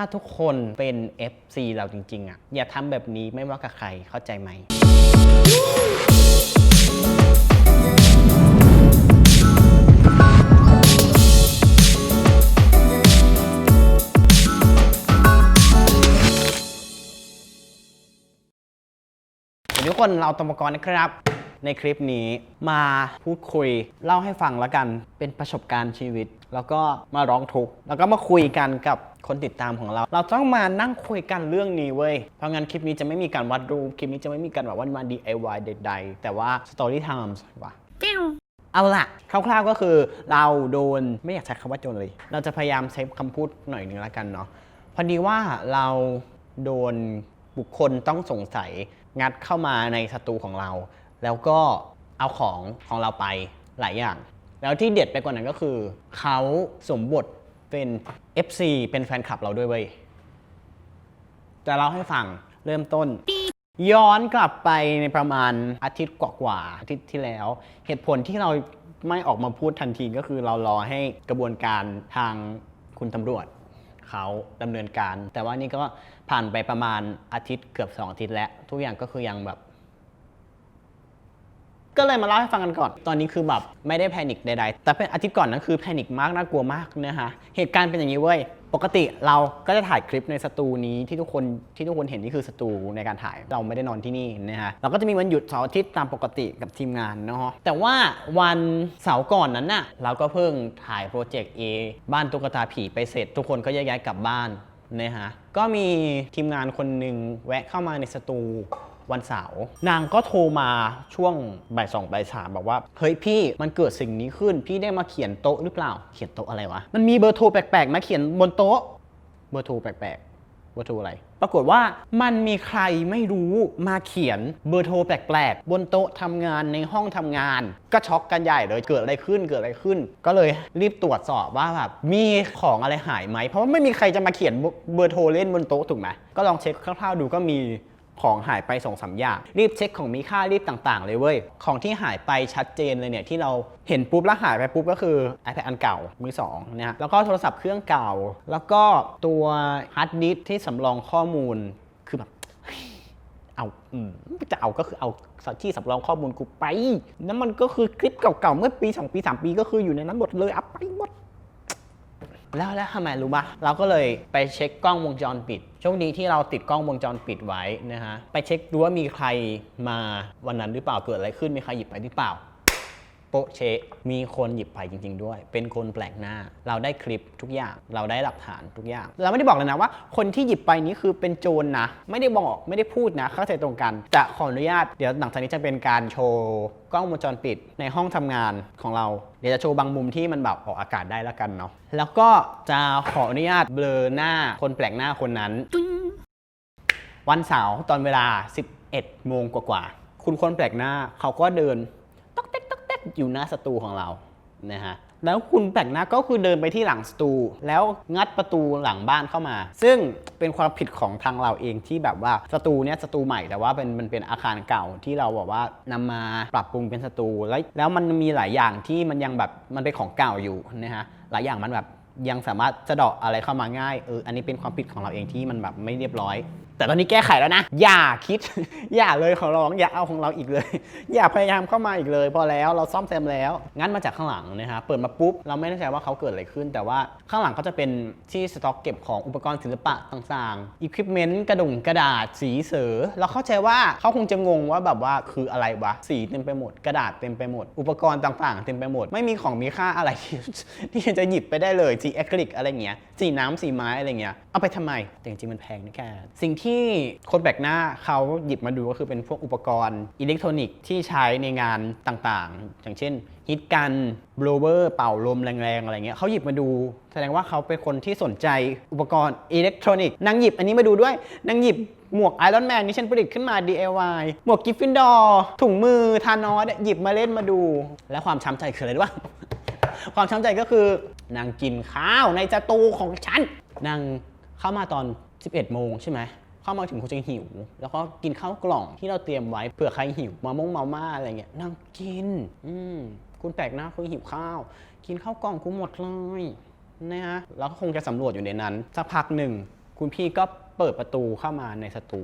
ถ้าทุกคนเป็น FC เราจริง ๆอะอย่าทำแบบนี้ไม่ว่ากับใครเข้าใจไหม สวัสดีทุกคนเราตมกรนะครับ ในคลิปนี้มาพูดคุยเล่าให้ฟังแล้วกันเป็นประสบการณ์ชีวิต แล้วก็มาร้องทุกข์แล้วก็มาคุยกันกับ คนติดตามของเรา เราต้องมานั่งคุยกันเรื่องนี้เว้ย เพราะงั้นคลิปนี้จะไม่มีการวัดรูป คลิปนี้จะไม่มีการแบบว่ามา DIY ใดๆ แต่ว่า Story Times ว่ะเอาล่ะคร่าวๆก็คือเราโดนไม่อยากใช้คำว่าโดนเลย เราจะพยายามใช้คำพูดหน่อยหนึ่งแล้วกันเนาะ พอดีว่าเราโดนบุคคลต้องสงสัยงัดเข้ามาในสตูของเรา แล้วก็เอาของของเราไปหลายอย่าง แล้วที่เด็ดไปกว่านั้นก็คือ เขาสวมบท เป็น FC เป็นแฟนคลับเราด้วยเว้ยจะเล่าให้ฟังเริ่มต้น ย้อนกลับไปในประมาณอาทิตย์กว่าๆอาทิตย์ที่แล้ว เหตุผลที่เราไม่ออกมาพูดทันทีก็คือเรารอให้กระบวนการทางคุณตำรวจเขาดำเนินการ แต่ว่านี่ก็ผ่านไปประมาณอาทิตย์เกือบสองอาทิตย์แล้ว ทุกอย่างก็คือยังแบบ ก็เลยมาเล่าให้ฟังกันก่อน ตอนนี้คือแบบไม่ได้แพนิคใดๆ แต่เป็นอาทิตย์ก่อนนั้นคือแพนิคมากน่ากลัวมากนะฮะเหตุการณ์เป็นอย่างนี้เว้ย ปกติเราก็จะถ่ายคลิปในสตูนี้ที่ทุกคนที่ทุกคนเห็นนี่คือสตูในการถ่าย เราไม่ได้นอนที่นี่นะฮะ เราก็จะมีวันหยุดเสาร์อาทิตย์ตามปกติกับทีมงานเนาะ แต่ว่าวันเสาร์ก่อนนั้นน่ะเราก็เพิ่งถ่ายโปรเจกต์ A บ้านตุ๊กตาผีไปเสร็จ ทุกคนก็แยกย้ายกลับบ้านนะฮะ ก็มีทีมงานคนหนึ่งแวะเข้ามาในสตู วันเสาร์นางก็โทรมาช่วงบ่ายสองบ่ายสามบอกว่า เฮ้ยพี่มันเกิดสิ่งนี้ขึ้น พี่ได้มาเขียนโต๊ะหรือเปล่า เขียนโต๊ะอะไรวะ มันมีเบอร์โทรแปลกๆ มาเขียนบนโต๊ะ เบอร์โทรแปลกๆ เบอร์โทรอะไร ปรากฏว่ามันมีใครไม่รู้มาเขียนเบอร์โทรแปลกๆ บนโต๊ะทำงานในห้องทำงาน ก็ช็อกกันใหญ่เลยเกิดอะไรขึ้นเกิดอะไรขึ้น ก็เลยรีบตรวจสอบว่าแบบมีของอะไรหายไหมเพราะว่าไม่มีใครจะมาเขียนเบอร์โทรเล่นบนโต๊ะถูกไหมก็ลองเช็คคร่าวๆดูก็มี ของหายไปสองสาอย่าง รีบเช็คของมีค่ารีบต่างๆ เลยเว้ย ของที่หายไปชัดเจนเลยเนี่ย ที่เราเห็นปุ๊บแล้วหายไปปุ๊บก็คือ iPad อันเก่า มือสองนะฮะแล้วก็โทรศัพท์เครื่องเก่า แล้วก็ตัวฮาร์ดดิสที่สำรองข้อมูลคือแบบเอาอจะเอาก็คือเอาที่สำรองข้อมูลกูไปนั่นมันก็คือคลิปเก่าๆเมื่อปี 2 ปี 3 ปีก็คืออยู่ในนั้นหมดเลยเอาไปหมด แล้วแล้วทำไมรู้ปะเราก็เลยไปเช็คกล้องวงจรปิดโชคดีที่เราติดกล้องวงจรปิดไว้นะฮะไปเช็คดูว่ามีใครมาวันนั้นหรือเปล่าเกิดอะไรขึ้นมีใครหยิบไปหรือเปล่า โปะเชะมีคนหยิบไปจริง ๆ ด้วย เป็นคนแปลกหน้า เราได้คลิปทุกอย่าง เราได้หลักฐานทุกอย่าง เราไม่ได้บอกเลยนะว่า คนที่หยิบไปนี้คือเป็นโจรนะไม่ได้บอกไม่ได้พูดนะเข้าใจตรงกัน จะขออนุญาตเดี๋ยวหลังจากนี้จะเป็นการโชว์กล้องวงจรปิดในห้องทำงานของเรา เดี๋ยวจะโชว์บางมุมที่มันแบบออกอากาศได้แล้วกันเนาะแล้วก็จะขออนุญาตเบลอหน้าคนแปลกหน้าคนนั้น วันเสาร์ตอนเวลา 11โมงกว่าๆคุณคนแปลกหน้าเขาก็เดิน อยู่หน้าสตูของเรานะฮะแล้วคุณแปลกหน้าก็คือเดินไปที่หลังสตู แล้วงัดประตูหลังบ้านเข้ามา ซึ่งเป็นความผิดของทางเราเองที่แบบว่าสตูเนี้ยสตูใหม่แต่ว่าเป็นมันเป็นอาคารเก่าที่เราบอกว่านำมาปรับปรุงเป็นสตูแล้วแล้วมันมีหลายอย่างที่มันยังแบบมันเป็นของเก่าอยู่นะฮะหลายอย่างมันแบบยังสามารถจะเดาะอะไรเข้ามาง่ายเอออันนี้เป็นความผิดของเราเองที่มันแบบไม่เรียบร้อย แต่ตอนนี้แก้ไขแล้วนะ อย่าคิด อย่าเลยขอร้องอย่าเอาของเราอีกเลย อย่าพยายามเข้ามาอีกเลย พอแล้วเราซ่อมแซมแล้ว งั้นมาจากข้างหลังนะฮะเปิดมาปุ๊บ เราไม่แน่ใจว่าเขาเกิดอะไรขึ้น แต่ว่าข้างหลังเขาจะเป็นที่สต็อกเก็บของอุปกรณ์ศิลปะต่างๆอุปกรณ์กระดุงกระดาษสีเสือเราเข้าใจว่าเขาคงจะงงว่าแบบว่าคืออะไรวะสีเต็มไปหมด กระดาษเต็มไปหมด อุปกรณ์ต่างๆ เต็มไปหมด ไม่มีของมีค่าอะไรที่จะหยิบไปได้เลยสีอะคริลิกอะไรเงี้ยสีน้ำสีไม้อะไรเงี้ยเอาไปทำไมแต่จริงๆมันแพงนะแกสิ่งที่ที่คนแปลกหน้าเขาหยิบมาดูก็คือเป็นพวกอุปกรณ์อิเล็กทรอนิกส์ที่ใช้ในงานต่างๆ อย่างเช่นฮิตกันบลูเวอร์เป่าลมแรงๆ อะไรเงี้ยเขาหยิบมาดู แสดงว่าเขาเป็นคนที่สนใจอุปกรณ์อิเล็กทรอนิกส์นางหยิบอันนี้มาดูด้วยนางหยิบหมวกไอรอนแมนที่ฉันผลิตขึ้นมา DIY หมวกกิฟฟินดอร์ถุงมือทานอสหยิบมาเล่นมาดู และความช้ำใจคืออะไรรู้ปะความช้ำใจก็คือนางกินข้าวในสตูของฉันนางเข้ามาตอน 11 โมงใช่ไหม เข้ามาถึงคงจะหิว แล้วก็กินข้าวกล่องที่เราเตรียมไว้เผื่อใครหิวมาม่งมาม่าอะไรเงี้ยนางกิน อืมคุณแปลกหน้าคุณหิวข้าว กินข้าวกล่องกูหมดเลยนะฮะแล้วก็คงจะสำรวจอยู่ในนั้น สักพักหนึ่งคุณพี่ก็เปิดประตูเข้ามาในสตู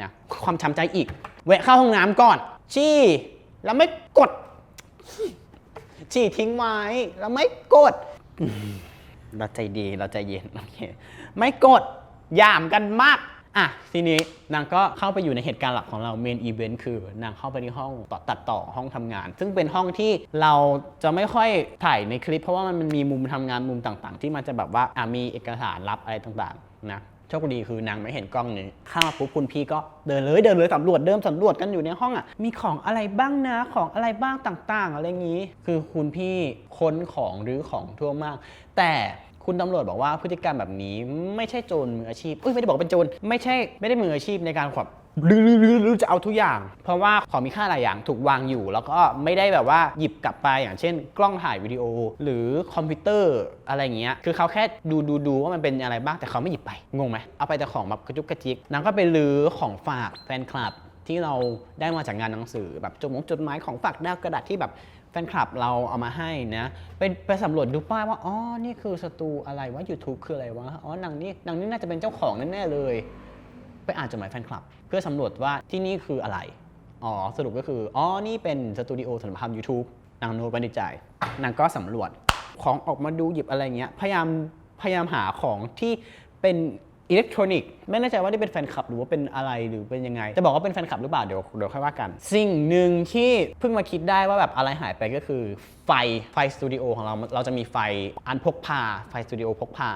นะความช้ำใจอีกแวะเข้าห้องน้ำก่อน ชี่แล้วไม่กดฉี่ทิ้งไว้แล้วไม่กด เราใจดีเราใจเย็นโอเคไม่กดยามกันมาก อะทีนี้นางก็เข้าไปอยู่ในเหตุการณ์หลักของเราเมนอีเวนต์คือนางเข้าไปที่ห้องต่อตัดต่อห้องทำงาน ซึ่งเป็นห้องที่เราจะไม่ค่อยถ่ายในคลิป เพราะว่ามันมีมุมทำงานมุมต่างๆ ที่มันจะแบบว่าอะมีเอกสารลับอะไรต่างๆนะโชคดีคือนางไม่เห็นกล้องนี้เข้ามาปุ๊บคุณพี่ก็เดินเลยเดินเลยสำรวจเดิมสำรวจกันอยู่ในห้องอะมีของอะไรบ้างนะของอะไรบ้างต่างๆ อะไรอย่างนี้ คือคุณพี่ค้นของหรือของทั่วมาก แต่ คุณตำรวจบอกว่าพฤติกรรมแบบนี้ไม่ใช่โจรมืออาชีพเอ้ยไม่ได้บอกเป็นโจรไม่ใช่ไม่ได้มืออาชีพในการแบบรื้อรื้อจะเอาทุกอย่าง เพราะว่าของมีค่าหลายอย่างถูกวางอยู่ แล้วก็ไม่ได้แบบว่าหยิบกลับไปอย่างเช่น กล้องถ่ายวิดีโอ หรือคอมพิวเตอร์อะไรเงี้ยคือเขาแค่ดูดูดูว่ามันเป็นอะไรบ้างแต่เขาไม่หยิบไปงงไหมเอาไปแต่ของแบบกระจุกกระจิกนางก็ไปรื้อของฝากแฟนคลับ ที่เราได้มาจากงานหนังสือแบบจดหมงจดหมายของฝากดาวกระดาษที่แบบแฟนคลับเราเอามาให้นะไปไปสำรวจดูป้ายว่าอ๋อนี่คือสตูอะไรวะ YouTube คืออะไรวะอ๋อนางนี่นางนี่น่าจะเป็นเจ้าของแน่ๆเลย ไปอ่านจดหมายแฟนคลับ เพื่อสำรวจว่าที่นี่คืออะไรอ๋อสรุปก็คืออ๋อนี่เป็นสตูดิโอสำหรับทำ YouTube นางโน้ตไว้ในใจนางก็สำรวจของออกมาดูหยิบอะไรเงี้ยพยายามพยายามหาของที่เป็น อิเล็กทรอนิกส์ไม่แน่ใจว่านี่เป็นแฟนคลับหรือว่าเป็นอะไรหรือเป็นยังไง จะบอกว่าเป็นแฟนคลับหรือเปล่าเดี๋ยวเดี๋ยวค่อยว่ากัน สิ่งหนึ่งที่เพิ่งมาคิดได้ว่าแบบอะไรหายไปก็คือไฟไฟสตูดิโอของเราเราจะมีไฟอันพกพาไฟสตูดิโอพกพา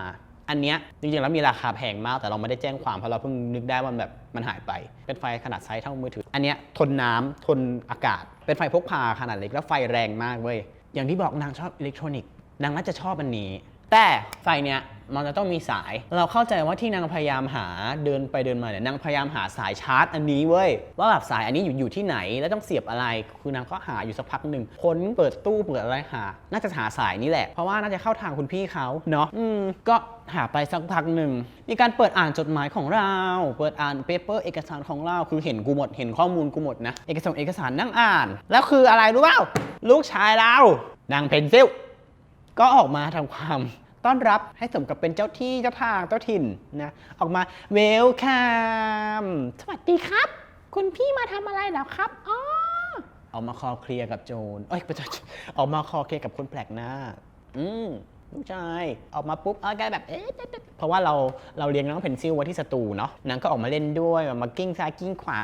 อันเนี้ยจริงๆแล้วมีราคาแพงมากแต่เราไม่ได้แจ้งความเพราะเราเพิ่งนึกได้ว่ามันแบบมันหายไป เป็นไฟขนาดไซส์เท่ามือถือ อันเนี้ยทนน้ำทนอากาศ เป็นไฟพกพาขนาดเล็กแล้วไฟแรงมากเว้ยอย่างที่บอกนางชอบอิเล็กทรอนิกส์นางน่าจะชอบอันนี้ แต่ไฟเนี้ยมันจะต้องมีสาย เราเข้าใจว่าที่นางพยายามหาเดินไปเดินมาเนี่ยนางพยายามหาสายชาร์จอันนี้เว้ยว่าแบบสายอันนี้อยู่อยู่ที่ไหนแล้วต้องเสียบอะไร คือนางก็หาอยู่สักพักหนึ่งค้นเปิดตู้เปิดอะไรหา น่าจะหาสายนี้แหละ เพราะว่าน่าจะเข้าทางคุณพี่เขาเนาะอืมก็หาไปสักพักหนึ่งมีการเปิดอ่านจดหมายของเรา เปิดอ่านเปเปอร์เอกสารของเราคือเห็นกูหมดเห็นข้อมูลกูหมดนะเอกสารเอกสารนั่งอ่าน แล้วคืออะไรรู้เปล่าลูกชายเรานางเพนซิล ก็ออกมาทำความต้อนรับให้สมกับเป็นเจ้าที่เจ้าทางเจ้าถิ่นนะออกมาเวลคัมสวัสดีครับ คุณพี่มาทำอะไรแล้วครับอ๋อออกมาคอเคลียร์กับโจรเอ้ยไม่ใช่ออกมาคอเคลียร์กับคนแปลกหน้า อืมลูกชายออกมาปุ๊บเอาแกแบบเอ๊ะเพราะว่าเราเราเลี้ยงน้องเพนซิลไว้ที่สตูเนาะนางก็ออกมาเล่นด้วยมากิ้งซ้ายกิ้งขวา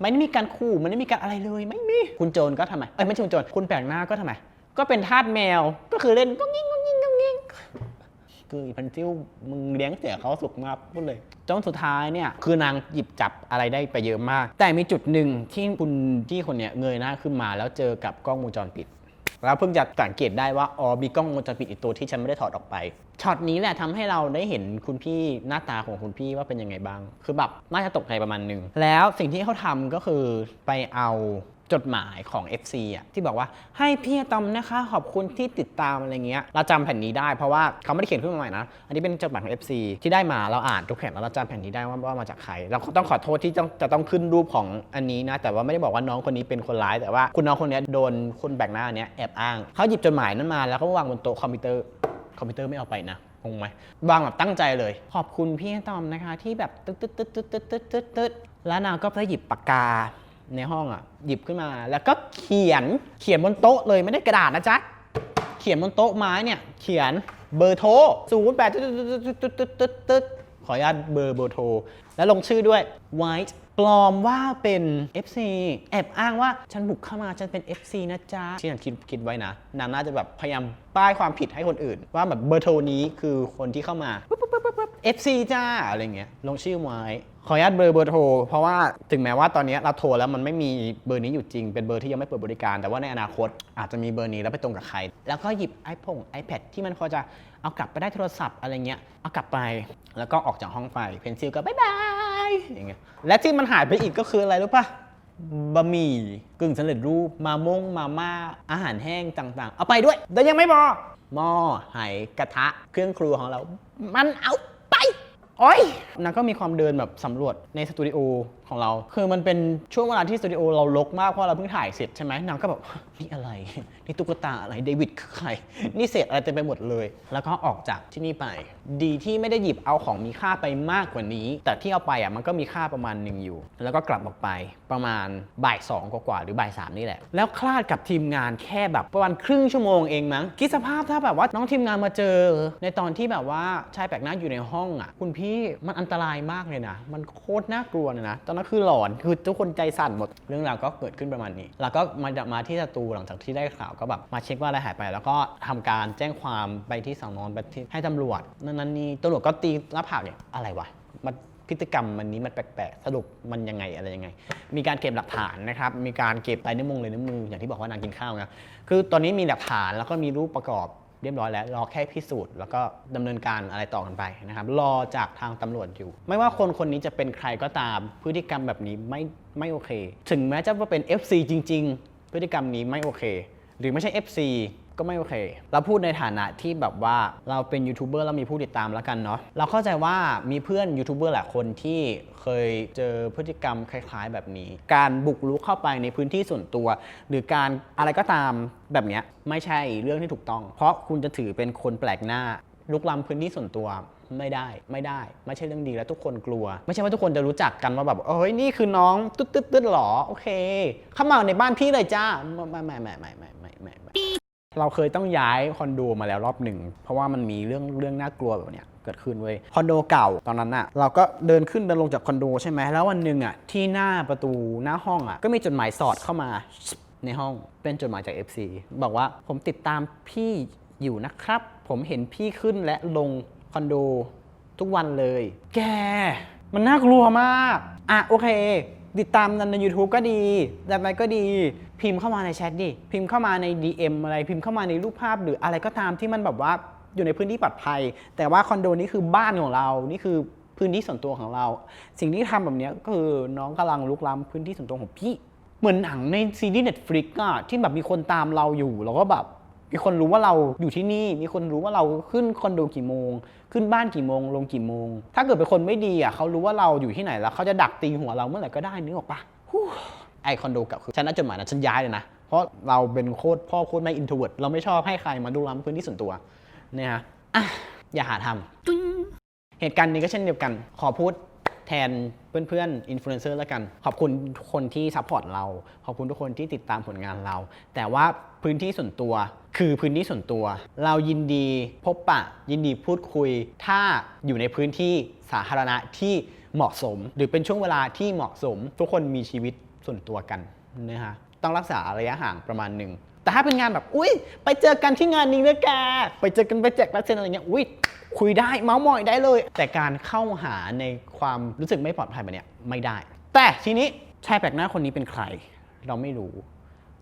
ไม่ได้มีการขู่มันไม่ได้มีการอะไรเลย ไม่มีคุณโจรก็ทำไมเอ้ยไม่ใช่คุณโจรคุณแปลกหน้าก็ทำไม ก็เป็นทาสแมว ก็คือเล่นก็งิ้งก็งิ้งก็งิ้งคืออีพันซิวมึงเลี้ยงเสียเขาสุกมากพูดเลยจนสุดท้ายเนี่ยคือนางหยิบจับอะไรได้ไปเยอะมาก แต่มีจุดหนึ่งที่คุณที่คนเนี้ยเงยหน้าขึ้นมาแล้วเจอกับกล้องวงจรปิดแล้วเพิ่งจะสังเกตได้ว่าอ๋อมีกล้องวงจรปิดอีกตัวที่ฉันไม่ได้ถอดออกไปช็อตนี้แหละทำให้เราได้เห็นคุณพี่หน้าตาของคุณพี่ว่าเป็นยังไงบ้าง คือแบบน่าจะตกใจประมาณหนึ่งแล้วสิ่งที่เขาทำก็คือไปเอา จดหมายของ FC อะที่บอกว่าให้พี่อะตอมนะคะขอบคุณที่ติดตามอะไรเงี้ยเราจำแผ่นนี้ได้เพราะว่าเขาไม่ได้เขียนขึ้นมาใหม่นะ อันนี้เป็นจดหมายของ FC ที่ได้มาเราอ่านทุกแผ่นแล้วเราจำแผ่นนี้ได้ว่าว่ามาจากใคร เราต้องขอโทษที่ต้จะต้องขึ้นรูปของอันนี้นะ แต่ว่าไม่ได้บอกว่าน้องคนนี้เป็นคนร้าย แต่ว่าคุณน้องคนนี้โดนคนแบกหน้าเนี้ยแอบอ้างเขาหยิบจดหมายนั้นมาแล้วก็วางบนโต๊ะคอมพิวเตอร์คอมพิวเตอร์ไม่เอาไปนะงงไหมวางแบบตั้งใจเลย ขอบคุณพี่อตอมนะคะที่แบบตึ๊ดตึ๊ดตึ๊ดตึ๊ดตึ๊ดตึ๊ดและนางก็ได้หยิบปากกา ในห้องอะหยิบขึ้นมา แล้วก็เขียนเขียนบนโต๊ะเลยไม่ได้กระดาษนะจ๊ะเขียนบนโต๊ะไม้เนี่ย เขียนเบอร์โทรศูนย์แปดตึ๊ดตึ๊ดตึ๊ดตึ๊ดตึ๊ดตึ๊ดขออนุญาตเบอร์เบอร์โทรแล้วลงชื่อด้วย White ปลอมว่าเป็น FC แอบอ้างว่าฉันบุกเข้ามาฉันเป็น FC นะจ๊ะที่ฉันคิดคิดไว้นะนางน่าจะแบบพยายามป้ายความผิดให้คนอื่น ว่าแบบเบอร์โทรนี้คือคนที่เข้ามาปุ๊บปุ๊บปุ๊บปุ๊บ FC จ้าอะไรเงี้ยลงชื่อไว้ขออนุญาตเบอร์เบอร์โทร เพราะว่าถึงแม้ว่าตอนนี้เราโทรแล้วมันไม่มีเบอร์นี้อยู่จริง เป็นเบอร์ที่ยังไม่เปิดบริการ แต่ว่าในอนาคตอาจจะมีเบอร์นี้แล้วไปตรงกับใคร แล้วก็หยิบ iPhone iPad ที่มันพอจะเอากลับไปได้โทรศัพท์อะไรเงี้ยเอากลับไป แล้วก็ออกจากห้องไปเพนซิลก็บายบาย อย่างเงี้ยและที่มันหายไปอีกก็คืออะไรรู้ปะบะหมี่กึ่งสำเร็จรูปมามงมาม่าอาหารแห้งต่างๆ เอาไปด้วย แต่ยังไม่พอหม้อไหกระทะ เครื่องครัวของเรา มันเอาไป โอ้ยนางก็มีความเดินแบบสำรวจในสตูดิโอ ของเรา คือมันเป็นช่วงเวลาที่สตูดิโอเราลกมากเพราะเราเพิ่งถ่ายเสร็จใช่ไหมนางก็แบบนี่อะไร นี่ตุ๊กตาอะไรเดวิดคือใคร นี่เศษอะไรเต็มไปหมดเลย แล้วก็ออกจากที่นี่ไป ดีที่ไม่ได้หยิบเอาของมีค่าไปมากกว่านี้ แต่ที่เอาไปอะมันก็มีค่าประมาณหนึ่งอยู่ แล้วก็กลับออกไปประมาณบ่ายสองกว่าหรือบ่ายสามนี่แหละ แล้วคลาดกับทีมงานแค่แบบประมาณครึ่งชั่วโมงเองมั้งคิดสภาพถ้าแบบว่าน้องทีมงานมาเจอ ในตอนที่แบบว่าชายแปลกหน้าอยู่ในห้องอะคุณพี่มันอันตรายมากเลยนะ มันโคตรน่ากลัวเลยนะตอนนั้นคือหลอนคือทุกคนใจสั่นหมดเรื่องราวก็เกิดขึ้นประมาณนี้ แล้วก็มามาที่สตูหลังจากที่ได้ข่าวก็แบบมาเช็คว่าอะไรหายไป แล้วก็ทำการแจ้งความไปที่สอนอนไปที่ให้ตำรวจนั่นนั่นนี่ตำรวจก็ตีหน้าผากเนี่ยอะไรวะมันพฤติกรรมมันนี้มันแปลกๆ สรุปมันยังไงอะไรยังไง มีการเก็บหลักฐานนะครับ มีการเก็บลายนิ้วมือเลยนิ้วมืออย่างที่บอกว่านางกินข้าวนะ คือตอนนี้มีหลักฐานแล้วก็มีรูปประกอบ เรียบร้อยแล้ว รอแค่พิสูจน์แล้วก็ดำเนินการอะไรต่อกันไปนะครับ รอจากทางตำรวจอยู่ ไม่ว่าคนคนนี้จะเป็นใครก็ตาม พฤติกรรมแบบนี้ไม่ไม่โอเค ถึงแม้จะว่าเป็น FC จริง ๆ พฤติกรรมนี้ไม่โอเค หรือไม่ใช่ FC ก็ไม่โอเค เราพูดในฐานะที่แบบว่าเราเป็นยูทูบเบอร์แล้วมีผู้ติดตามแล้วกันเนาะเราเข้าใจว่ามีเพื่อนยูทูบเบอร์หลายคนที่เคยเจอพฤติกรรมคล้าย ๆ แบบนี้ การบุกรุกเข้าไปในพื้นที่ส่วนตัว หรือการอะไรก็ตามแบบเนี้ยไม่ใช่เรื่องที่ถูกต้อง เพราะคุณจะถือเป็นคนแปลกหน้าลุกล้ำพื้นที่ส่วนตัวไม่ได้ไม่ได้ ไม่ใช่เรื่องดีแล้วทุกคนกลัว ไม่ใช่ว่าทุกคนจะรู้จักกันว่าแบบเอ้ยนี่คือน้องตึ๊ดตึ๊ดตึ๊ดหรอโอเค เข้ามาในบ้านพี่เลยจ้าไม่ไม่ไม่ไม่ไม่ไม่ไม่ เราเคยต้องย้ายคอนโดมาแล้วรอบหนึ่ง เพราะว่ามันมีเรื่องเรื่องน่ากลัวแบบเนี้ยเกิดขึ้นเว้ยคอนโดเก่าตอนนั้นอะเราก็เดินขึ้นเดินลงจากคอนโดใช่ไหมแล้ววันหนึ่งอะที่หน้าประตูหน้าห้องอะก็มีจดหมายสอดเข้ามาในห้องเป็นจดหมายจาก FC บอกว่าผมติดตามพี่อยู่นะครับ ผมเห็นพี่ขึ้นและลงคอนโดทุกวันเลย แก มันน่ากลัวมาก อะโอเค ติดตามใน YouTube ก็ดีแบบไหนก็ดี พิมพ์เข้ามาในแชทดิพิมพ์เข้ามาใน DM อะไรพิมพ์เข้ามาในรูปภาพหรืออะไรก็ตามที่มันแบบว่าอยู่ในพื้นที่ปลอดภัย แต่ว่าคอนโดนี้คือบ้านของเรา นี่คือพื้นที่ส่วนตัวของเรา สิ่งที่ทำแบบนี้ก็คือน้องกำลังลุกล้ำพื้นที่ส่วนตัวของพี่ เหมือนหนังในซีรีส์ Netflix อะที่แบบมีคนตามเราอยู่แล้วก็แบบมีคนรู้ว่าเราอยู่ที่นี่ มีคนรู้ว่าเราขึ้นคอนโดกี่โมง ขึ้นบ้านกี่โมง ลงกี่โมง ถ้าเกิดเป็นคนไม่ดีอะเขารู้ว่าเราอยู่ที่ไหนแล้วเขาจะดักตีหัวเราเมื่อไหร่ก็ได้นึกออกปะ คอนโดเกับคือฉันนัดจดหมายนะฉันย้ายเลยนะ เพราะเราเป็นโคตรพ่อโคตรไม่อินโทรเวิร์ดเราไม่ชอบให้ใครมาดูล้ำพื้นที่ส่วนตัวเนี่ยฮะอะอย่าหาทำเหตุการณ์นี้ก็เช่นเดียวกัน ขอพูดแทนเพื่อนๆอินฟลูเอนเซอร์แล้วกัน ขอบคุณทุกคนที่ซัพพอร์ตเรา ขอบคุณทุกคนที่ติดตามผลงานเรา แต่ว่าพื้นที่ส่วนตัวคือพื้นที่ส่วนตัว เรายินดีพบปะ ยินดีพูดคุย ถ้าอยู่ในพื้นที่สาธารณะที่เหมาะสม หรือเป็นช่วงเวลาที่เหมาะสม ทุกคนมีชีวิต ส่วนตัวกันนะฮะต้องรักษาระยะห่างประมาณหนึ่งแต่ถ้าเป็นงานแบบอุ้ยไปเจอกันที่งานนี้นะแกไปเจอกันไปแจกลายเซนอะไรเงี้ยอุ้ยคุยได้เมาส์มอยได้เลย แต่การเข้าหาในความรู้สึกไม่ปลอดภัยแบบเนี้ยไม่ได้ แต่ทีนี้ชายแปลกหน้าคนนี้เป็นใคร เราไม่รู้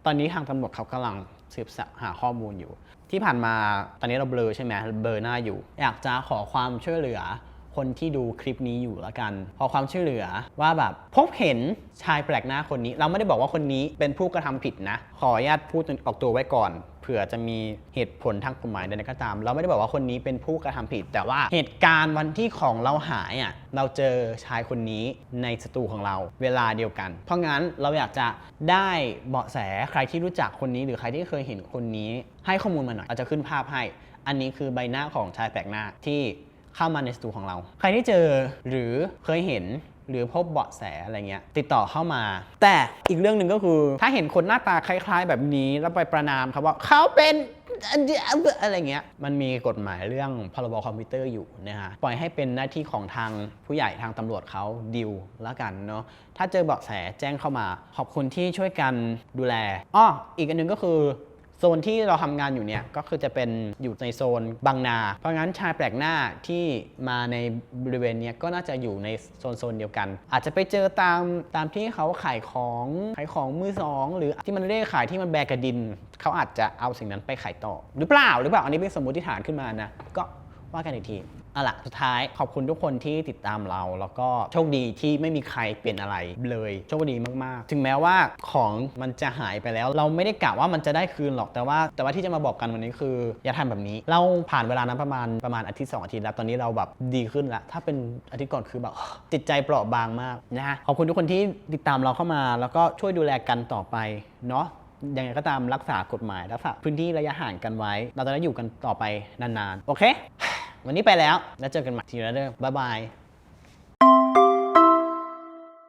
ตอนนี้ทางตำรวจเขากำลังสืบสหาข้อมูลอยู่ ที่ผ่านมาตอนนี้เราเบลอใช่ไหมเบลอหน้าอยู่ อยากจะขอความช่วยเหลือ คนที่ดูคลิปนี้อยู่ล้วกัน ขอความช่วยเหลือว่าแบบพบเห็นชายแปลกหน้าคนนี้ เราไม่ได้บอกว่าคนนี้เป็นผู้กระทำผิดนะ ขออนุญาตพูดออกตัวไว้ก่อนเผื่อจะมีเหตุผลทางกฎหมายใดก็ตาม เราไม่ได้บอกว่าคนนี้เป็นผู้กระทำผิด แต่ว่าเหตุการณ์วันที่ของเราหายอะเราเจอชายคนนี้ในสตูของเราเวลาเดียวกัน เพราะงั้นเราอยากจะได้เบาะแสใครที่รู้จักคนนี้ หรือใครที่เคยเห็นคนนี้ ให้ข้อมูลมาหน่อยเราจะขึ้นภาพให้ อันนี้คือใบหน้าของชายแปลกหน้าที่ เข้ามาในสตูของเรา ใครที่เจอหรือเคยเห็นหรือพบเบาะแสอะไรเงี้ยติดต่อเข้ามา แต่อีกเรื่องหนึ่งก็คือ ถ้าเห็นคนหน้าตาคล้าย ๆ แบบนี้แล้วไปประนามเขาว่าเขาเป็นอะไรเงี้ย มันมีกฎหมายเรื่องพรบคอมพิวเตอร์อยู่นะฮะ ปล่อยให้เป็นหน้าที่ของทางผู้ใหญ่ทางตำรวจเขาดิวแล้วกันเนาะ ถ้าเจอเบาะแสแจ้งเข้ามา ขอบคุณที่ช่วยกันดูแล อ้อ อีกอันหนึงก็คือ โซนที่เราทำงานอยู่เนี่ยก็คือจะเป็นอยู่ในโซนบางนา เพราะงั้นชายแปลกหน้าที่มาในบริเวณนี้ก็น่าจะอยู่ในโซนโซนเดียวกัน อาจจะไปเจอตามตามที่เขาขายของขายของมือสองหรือที่มันเร่ขายที่มันแบกกระดิน เขาอาจจะเอาสิ่งนั้นไปขายต่อ หรือเปล่าหรือเปล่าอันนี้เป็นสมมติฐานขึ้นมานะก็ ว่ากันอีกทีเอาล่ะสุดท้ายขอบคุณทุกคนที่ติดตามเรา แล้วก็โชคดีที่ไม่มีใครเปลี่ยนอะไรเลยโชคดีมากๆ ถึงแม้ว่าของมันจะหายไปแล้ว เราไม่ได้กะว่ามันจะได้คืนหรอกแต่ว่า แต่ว่าที่จะมาบอกกันวันนี้คือ อย่าทำแบบนี้ เราผ่านเวลานั้นประมาณประมาณอาทิตย์สองอาทิตย์แล้วตอนนี้เราแบบดีขึ้นล้วถ้าเป็นอาทิตย์ก่อนคือแบบจิตใจเปราะบางมากนะฮะขอบคุณทุกคนที่ติดตามเราเข้ามา แล้วก็ช่วยดูแลกันต่อไปเนาะยังไงก็ตามรักษากฎหมายรักษาพื้นที่ระยะห่างกันไว้ เราจะได้อยู่กันต่อไปนานๆ โอเค วันนี้ไปแล้วแล้วเจอกันใหม่ทีละเรื่อบ๊ายบาย